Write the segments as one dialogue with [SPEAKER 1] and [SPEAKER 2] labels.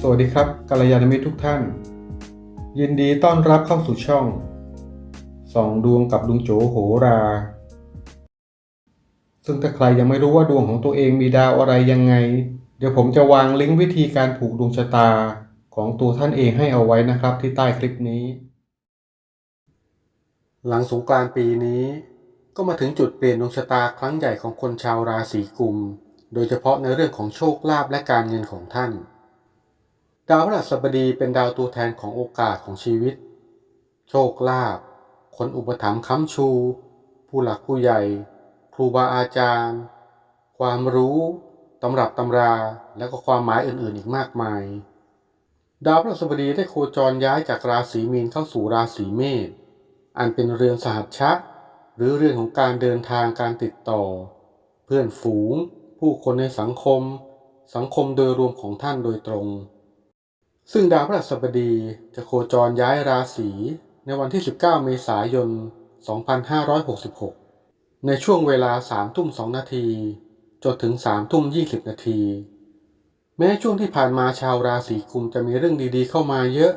[SPEAKER 1] สวัสดีครับกัลยาณมิตรทุกท่าน ยินดีต้อนรับเข้าสู่ช่องส่องดวงกับลุงโจโหรา ซึ่งถ้าใครยังไม่รู้ว่าดวงของตัวเองมีดาวอะไรยังไง เดี๋ยวผมจะวางลิงก์วิธีการผูกดวงชะตาของตัวท่านเองให้เอาไว้นะครับที่ใต้คลิปนี้ หลังสงกรานต์ปีนี้ ก็มาถึงจุดเปลี่ยนดวงชะตาครั้งใหญ่ของคนชาวราศีกุม โดยเฉพาะในเรื่องของโชคลาภและการเงินของท่าน ดาวพฤหัสบดีเป็นดาวตัวแทนของโอกาสของชีวิต โชคลาภคนอุปถัมภ์ค้ำชู ผู้หลักผู้ใหญ่ ครูบาอาจารย์ ความรู้ตำรับตำรา และก็ความหมายอื่นๆอีกมากมาย ดาวพฤหัสบดีได้โคจรย้ายจากราศีมีนเข้าสู่ราศีเมษอันเป็นเรือนสหัชชะ หรือเรื่องของการเดินทางการติดต่อ เพื่อนฝูง ผู้คนในสังคม สังคมโดยรวมของท่านโดยตรง ซึ่งดาวพฤหัสบดีจะโคจรย้ายราศีในวันที่ 19 เมษายน 2566 ในช่วงเวลา 3 ทุ่ม 2 นาที จนถึง 3 ทุ่ม 20 นาที แม้ช่วงที่ผ่านมาชาวราศีกุมจะมีเรื่องดีๆเข้ามาเยอะ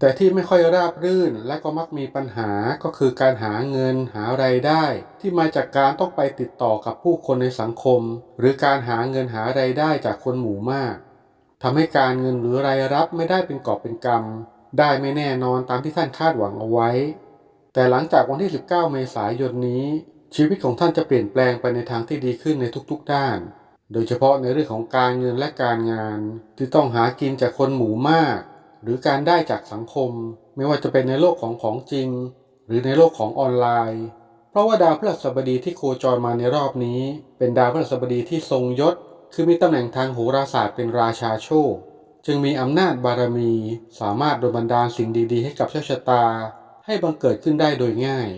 [SPEAKER 1] แต่ที่ไม่ค่อยราบรื่นและก็มักมีปัญหาก็คือการหาเงินหาไรายได้ ที่มาจากการต้องไปติดต่อกับผู้คนในสังคม หรือการหาเงินหาไรายได้จากคนหมู่มากทำให้การเงินหรือรายรับไม่ได้เป็นกอบเป็นกำได้ไม่แน่นอนตามที่ท่านคาดหวังเอาไว้ แต่หลังจากวันที่ 19 เมษายนนี้ ชีวิตของท่านจะเปลี่ยนแปลงไปในทางที่ดีขึ้นในทุกๆด้าน โดยเฉพาะในเรื่องของการเงินและการงาน ที่ต้องหากินจากคนหมู่มาก หรือการได้จากสังคม ไม่ว่าจะเป็นในโลกของของจริง หรือในโลกของออนไลน์ เพราะว่าดาวพฤหัสบดีที่โคจรมาในรอบนี้ เป็นดาวพฤหัสบดีที่ทรงยศ คือมีตำแหน่งทางโหราศาสตร์เป็นราชาโชค จึงมีอำนาจบารมี สามารถโดนบันดาลสิ่งดี ๆ ให้กับโชคชะตา ให้บังเกิดขึ้นได้โดยง่าย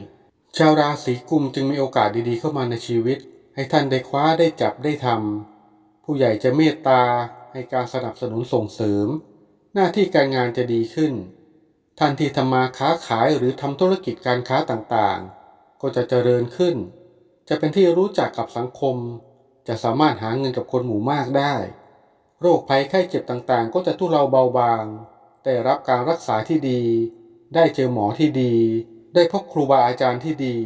[SPEAKER 1] ชาวราศีกุมจึงมีโอกาสดีๆเข้ามาในชีวิต ให้ท่านได้คว้าได้จับได้ทำผู้ใหญ่จะเมตตาให้การสนับสนุนส่งเสริม หน้าที่การงานจะดีขึ้นท่านทีทำมาค้าขายหรือทำธุรกิจการค้าต่างๆ ก็จะเจริญขึ้น จะเป็นที่รู้จักกับสังคม จะสามารถหาเงินกับคนหมู่มากได้ โรคภัยไข้เจ็บต่างๆ ก็จะทุเลาเบาบางได้รับการรักษาที่ดี ได้เจอหมอที่ดี ได้พบครูบาอาจารย์ที่ดี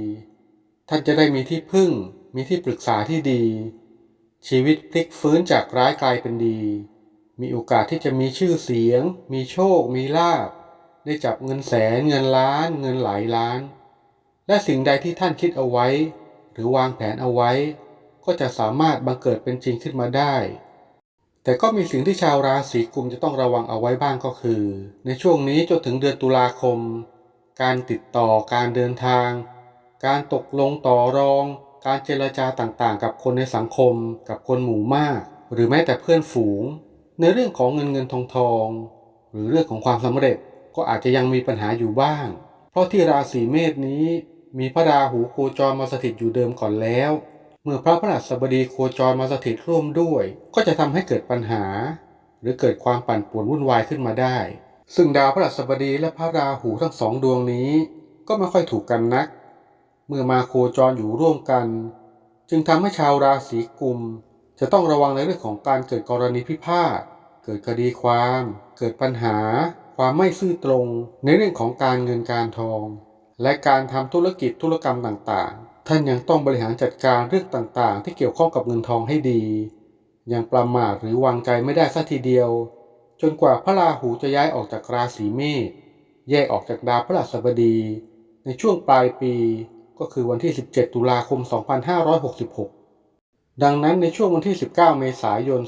[SPEAKER 1] ท่านจะได้มีที่พึ่ง มีที่ปรึกษาที่ดี ชีวิตพลิกฟื้นจากร้ายกลายเป็นดี มีโอกาสที่จะมีชื่อเสียง มีโชค มีลาภได้จับเงินแสน เงินล้าน เงินหลายล้าน และสิ่งใดที่ท่านคิดเอาไว้ หรือวางแผนเอาไว้ ก็จะสามารถบังเกิดเป็นจริงขึ้นมาได้ แต่ก็มีสิ่งที่ชาวราศีกุมจะต้องระวังเอาไว้บ้างก็คือ ในช่วงนี้จนถึงเดือนตุลาคม การติดต่อ การเดินทาง การตกลงต่อรอง การเจรจาต่างๆ กับคนในสังคม กับคนหมู่มาก หรือแม้แต่เพื่อนฝูง ในเรื่องของเงินเงินทองทอง หรือเรื่องของความสำเร็จก็อาจจะยังมีปัญหาอยู่บ้าง เพราะที่ราศีเมษนี้มีพระราหูโคจรมาสถิตอยู่เดิมก่อนแล้ว เมื่อพระพฤหัสบดีโคจรมาสถิตร่วมด้วย ก็จะทำให้เกิดปัญหา หรือเกิดความปั่นป่วนวุ่นวายขึ้นมาได้ ซึ่งดาวพฤหัสบดีและพระราหูทั้งสองดวงนี้ ก็ไม่ค่อยถูกกันนัก เมื่อมาโคจรอยู่ร่วมกัน จึงทำให้ชาวราศีกุม จะต้องระวังในเรื่องของการเกิดกรณีพิพาท เกิดคดีความ เกิดปัญหา ความไม่ซื่อตรง ในเรื่องของการเงินการทอง และการทำธุรกิจธุรกรรมต่างๆ ท่านยังต้องบริหารจัดการเรื่องต่างๆ ที่เกี่ยวข้องกับเงินทองให้ดี ยังประมาทหรือวางใจไม่ได้สักทีเดียว จนกว่าพระราหูจะย้ายออกจากราศีเมษ แยกออกจากดาวพฤหัสบดี ในช่วงปลายปี ก็คือวันที่ 17 ตุลาคม 2566 ดังนั้นในช่วงวันที่ 19 เมษายน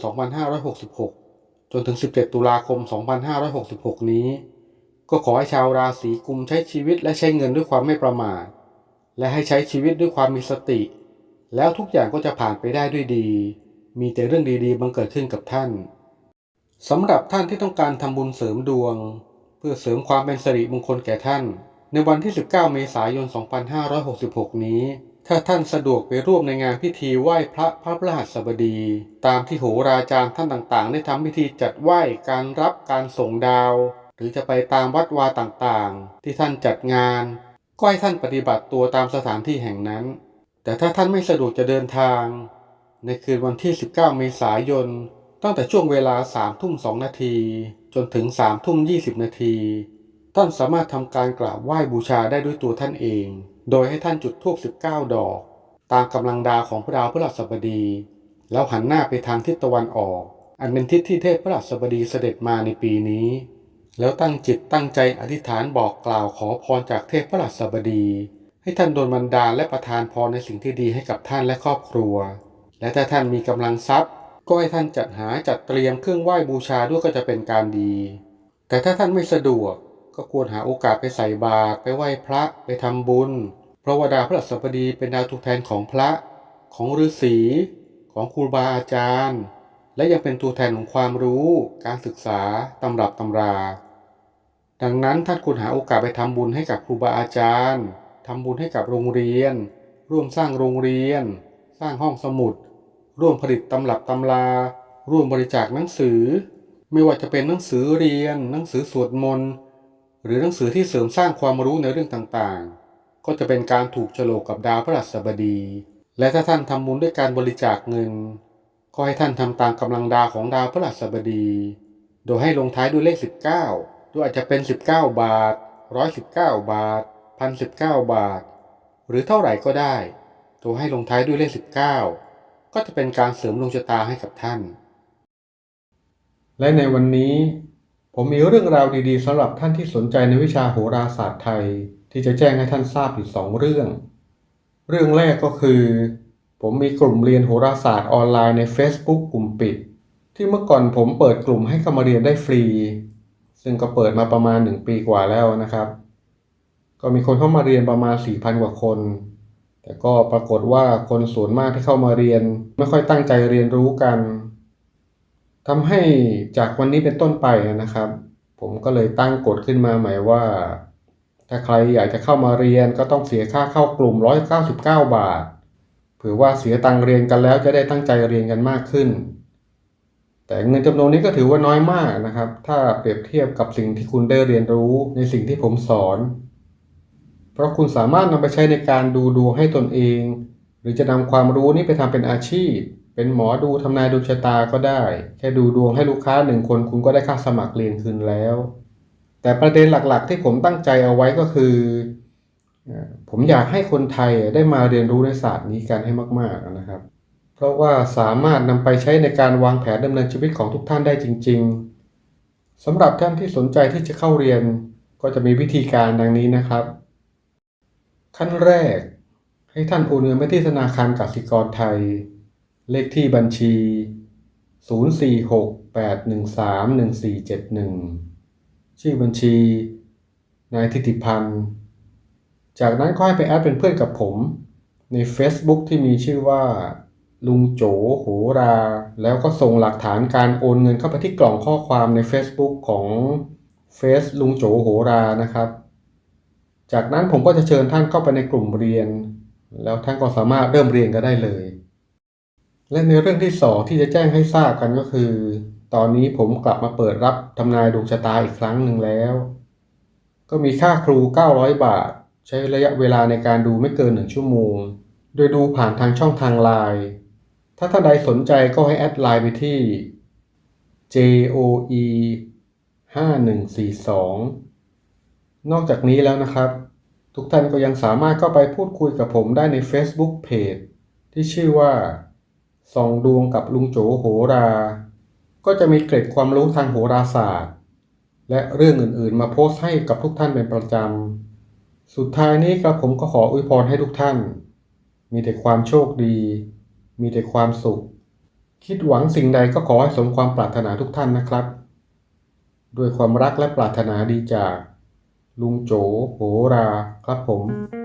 [SPEAKER 1] 2566 จนถึง 17 ตุลาคม 2566 นี้ ก็ขอให้ชาวราศีกุมใช้ชีวิตและใช้เงินด้วยความไม่ประมาท และให้ใช้ชีวิตด้วยความมีสติ แล้วทุกอย่างก็จะผ่านไปได้ด้วยดี มีแต่เรื่องดีๆบังเกิดขึ้นกับท่านสำหรับท่านที่ต้องการทำบุญเสริมดวง เพื่อเสริมความเป็นสิริมงคลแก่ท่าน ในวันที่ 19 เมษายน 2566 นี้ ถ้าท่านสะดวกไปร่วมในงานพิธีไหว้พระพระพฤหัสบดี ตามที่โหราจารย์ท่านต่างๆ ได้ทำพิธีจัดไหว้การรับการส่งดาว หรือจะไปตามวัดวาต่างๆ ที่ท่านจัดงาน ก็ให้ท่านปฏิบัติตัวตามสถานที่แห่งนั้น แต่ถ้าท่านไม่สะดวกจะเดินทาง ในคืนวันที่ 19 เมษายนตั้งแต่ช่วงเวลาสามทุ่มสองนาทีจนถึงสามทุ่มยี่สิบนาที ท่านสามารถทำการกราบไหว้บูชาได้ด้วยตัวท่านเอง โดยให้ท่านจุดธูป19 ดอก ตามกำลังดาวของพระดาวพฤหัสบดี แล้วหันหน้าไปทางทิศตะวันออก อันเป็นทิศที่เทพพระหัสบดีเสด็จมาในปีนี้ แล้วตั้งจิตตั้งใจอธิษฐานบอกกล่าวขอพรจากเทพพระหัสบดี ให้ท่านโดนบันดาลและประทานพรในสิ่งที่ดีให้กับท่านและครอบครัว และถ้าท่านมีกำลังทรัพย์ ก็ให้ท่านจัดหาจัดเตรียมเครื่องไหว้บูชาด้วยก็จะเป็นการดี แต่ถ้าท่านไม่สะดวก ก็ควรหาโอกาสไปใส่บาตรไปไหว้พระไปทำบุญ เพราะว่าดาวพฤหัสบดีเป็นดาวตัวแทนของพระ ของฤาษีของครูบาอาจารย์ และยังเป็นตัวแทนของความรู้ การศึกษาตำรับตำรา ดังนั้นท่านควรหาโอกาสไปทำบุญให้กับครูบาอาจารย์ทำบุญให้กับโรงเรียน ร่วมสร้างโรงเรียน สร้างห้องสมุด ร่วมผลิตตำรับตำรา ร่วมบริจาคหนังสือ ไม่ว่าจะเป็นหนังสือเรียน หนังสือสวดมนต์ หรือหนังสือที่เสริมสร้างความรู้ในเรื่องต่างๆ ก็จะเป็นการถูกโฉลกกับดาวพฤหัสบดี และถ้าท่านทำบุญด้วยการบริจาคเงิน ก็ให้ท่านทำตามกำลังดาวของดาวพฤหัสบดี โดยให้ลงท้ายด้วยเลข 19ด้วยอาจจะเป็น 19 บาท 119 บาท 1,019 บาท หรือเท่าไหร่ก็ได้โดยให้ลงท้ายด้วยเลข 19 ก็จะเป็นการเสริมดวงชะตาให้กับท่าน และในวันนี้ ผมมีเรื่องราวดีๆสำหรับท่านที่สนใจในวิชาโหราศาสตร์ไทย ที่จะแจ้งให้ท่านทราบอยู่สองเรื่อง เรื่องแรกก็คือ ผมมีกลุ่มเรียนโหราศาสตร์ออนไลน์ใน Facebook กลุ่มปิด ที่เมื่อก่อนผมเปิดกลุ่มให้เข้ามาเรียนได้ฟรี ซึ่งก็เปิดมาประมาณ 1 ปีกว่าแล้วนะครับ ก็มีคนเข้ามาเรียนประมาณ 4,000 กว่าคน แต่ก็ปรากฏว่าคนส่วนมากที่เข้ามาเรียน ไม่ค่อยตั้งใจเรียนรู้กัน ทำให้จากวันนี้เป็นต้นไปนะครับ ผมก็เลยตั้งกฎขึ้นมาใหม่ว่า ถ้าใครอยากจะเข้ามาเรียนก็ต้องเสียค่าเข้ากลุ่ม 199 บาทเผื่อว่าเสียตังค์เรียนกันแล้วจะได้ตั้งใจเรียนกันมากขึ้น แต่เงินจำนวนนี้ก็ถือว่าน้อยมากนะครับ ถ้าเปรียบเทียบกับสิ่งที่คุณได้เรียนรู้ในสิ่งที่ผมสอน เพราะคุณสามารถนำไปใช้ในการดูดวงให้ตนเอง หรือจะนำความรู้นี้ไปทำเป็นอาชีพ เป็นหมอดูทำนายดวงชะตาก็ได้ แค่ดูดวงให้ลูกค้าหนึ่งคนคุณก็ได้ค่าสมัครเรียนคืนแล้ว แต่ประเด็นหลักๆ ที่ผมตั้งใจเอาไว้ก็คือ ผมอยากให้คนไทยได้มาเรียนรู้ในศาสตร์นี้กันให้มากๆนะครับ เพราะว่าสามารถนำไปใช้ในการวางแผนดำเนินชีวิตของทุกท่านได้จริง ๆสำหรับท่านที่สนใจที่จะเข้าเรียน ก็จะมีวิธีการดังนี้นะครับ ขั้นแรก ให้ท่านโอนเงินไปที่ธนาคารกสิกรไทย เลขที่บัญชี 046813141ชื่อบัญชี นายทิติพันธ์ จากนั้นก็ให้ไปแอดเป็นเพื่อนกับผมใน Facebook ที่มีชื่อว่า ลุงโจโหรา แล้วก็ส่งหลักฐานการโอนเงินเข้าไปที่กล่องข้อความใน Facebook ของเฟซลุงโจโหรานะครับ จากนั้นผมก็จะเชิญท่านเข้าไปในกลุ่มเรียน แล้วท่านก็สามารถเริ่มเรียนกันได้เลย และในเรื่องที่สองที่จะแจ้งให้ทราบกันก็คือ ตอนนี้ผมกลับมาเปิดรับทำนายดวงชะตาอีกครั้งหนึ่งแล้ว ก็มีค่าครู 900 บาท ใช้ระยะเวลาในการดูไม่เกิน1ชั่วโมง โดยดูผ่านทางช่องทางไลน์ถ้าท่านใดสนใจก็ให้แอดไลน์ไปที่ JOE 5142 นอกจากนี้แล้วนะครับ ทุกท่านก็ยังสามารถเข้าไปพูดคุยกับผมได้ใน Facebook Page ที่ชื่อว่า ส่องดวงกับลุงโจโหรา ก็จะมีเกร็ดความรู้ทางโหราศาสตร์ และเรื่องอื่นๆ มาโพสต์ให้กับทุกท่านเป็นประจำ สุดท้ายนี้ครับผมก็ขออวยพรให้ทุกท่าน มีแต่ความโชคดี มีแต่ความสุข คิดหวังสิ่งใดก็ขอให้สมความปรารถนาทุกท่านนะครับ ด้วยความรักและปรารถนาดีจาก ลุงโจโหราครับผม